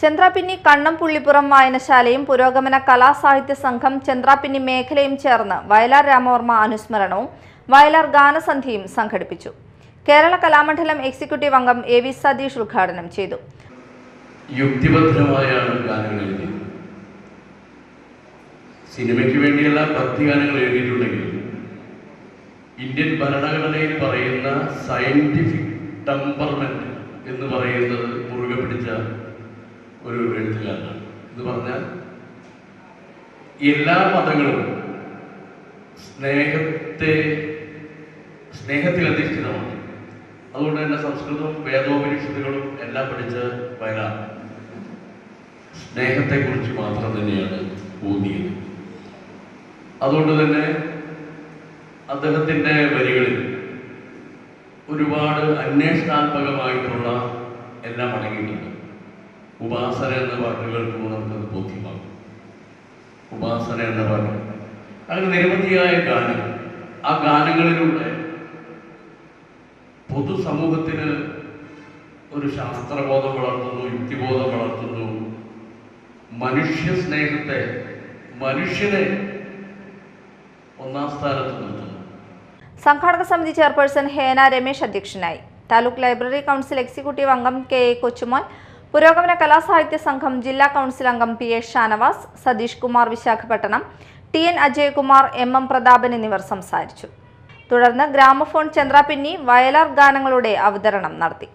ചന്ദ്രാപിന്നി കണ്ണം പുള്ളിപ്പുറം വായനശാലയും പുരോഗമന കലാസാഹിത്യ സംഘം ചന്ദ്രാപിന്നി മേഖലയും ചേർന്ന് വയലാർ രാമവർമ്മ അനുസ്മരണവും വയലാർ ഗാനസന്ധ്യയും സംഘടിപ്പിച്ചു. കേരള കലാമണ്ഡലം എക്സിക്യൂട്ടീവ് അംഗം എ വി സതീഷ് ഉദ്ഘാടനം ചെയ്തു. യുക്തിഭദ്രമായാണ് ഗാനങ്ങൾ സിനിമയ്ക്ക് വേണ്ടിയല്ല ഭക്തിഗാനങ്ങൾ എഴുതിയിട്ടുണ്ടെങ്കിലും ഇന്ത്യൻ ഭരണഘടനയിൽ പറയുന്ന സയന്റിഫിക് ടെമ്പർമെന്റ് എന്ന് പറയുന്നത് മുറുകെ പിടിച്ച ഒരു എഴുത്തുകാരനാണ്. എന്ന് പറഞ്ഞാൽ എല്ലാ മതങ്ങളും സ്നേഹത്തെ സ്നേഹത്തിൽ അധിഷ്ഠിതമാണ് അതുകൊണ്ട് തന്നെ സംസ്കൃതവും വേദോപനിഷത്തുകളും എല്ലാം പഠിച്ച് വയലാർ സ്നേഹത്തെക്കുറിച്ച് മാത്രം തന്നെയാണ് ഊന്നിയത്. അതുകൊണ്ട് തന്നെ അദ്ദേഹത്തിന്റെ വരികളിൽ ഒരുപാട് അന്വേഷണാത്മകമായിട്ടുള്ള എല്ലാം അടങ്ങിയിട്ടുണ്ട്. ഉപാസന എന്ന പാട്ട് കേൾക്കുമ്പോൾ നമുക്കത് ബോധ്യമാകും. ഉപാസന എന്ന പാട്ട് അങ്ങനെ നിരവധിയായ ഗാനങ്ങൾ. ആ ഗാനങ്ങളിലൂടെ പൊതുസമൂഹത്തിന് ഒരു ശാസ്ത്രബോധം വളർത്തുന്നു യുക്തിബോധം വളർത്തുന്നു. മനുഷ്യ സ്നേഹത്തെ മനുഷ്യനെ ഒന്നാം സ്ഥാനത്ത് നിർത്തുന്നു. സംഘാടക സമിതി ചെയർപേഴ്സൺ ഹേന രമേശ് അധ്യക്ഷനായി. താലൂക്ക് ലൈബ്രറി കൗൺസിൽ എക്സിക്യൂട്ടീവ് അംഗം കെ എ കൊച്ചുമോൻ പുരോഗമന കലാസാഹിത്യ സംഘം ജില്ലാ കൗൺസിൽ അംഗം P A Shanavas Satheesh Kumar Visakhapatnam T N Ajayakumar M M Prathapan എന്നിവർ സംസാരിച്ചു. തുടർന്ന് ഗ്രാമഫോൺ ചന്ദ്രാപിന്നി വയലാർ ഗാനങ്ങളുടെ അവതരണം നടത്തി.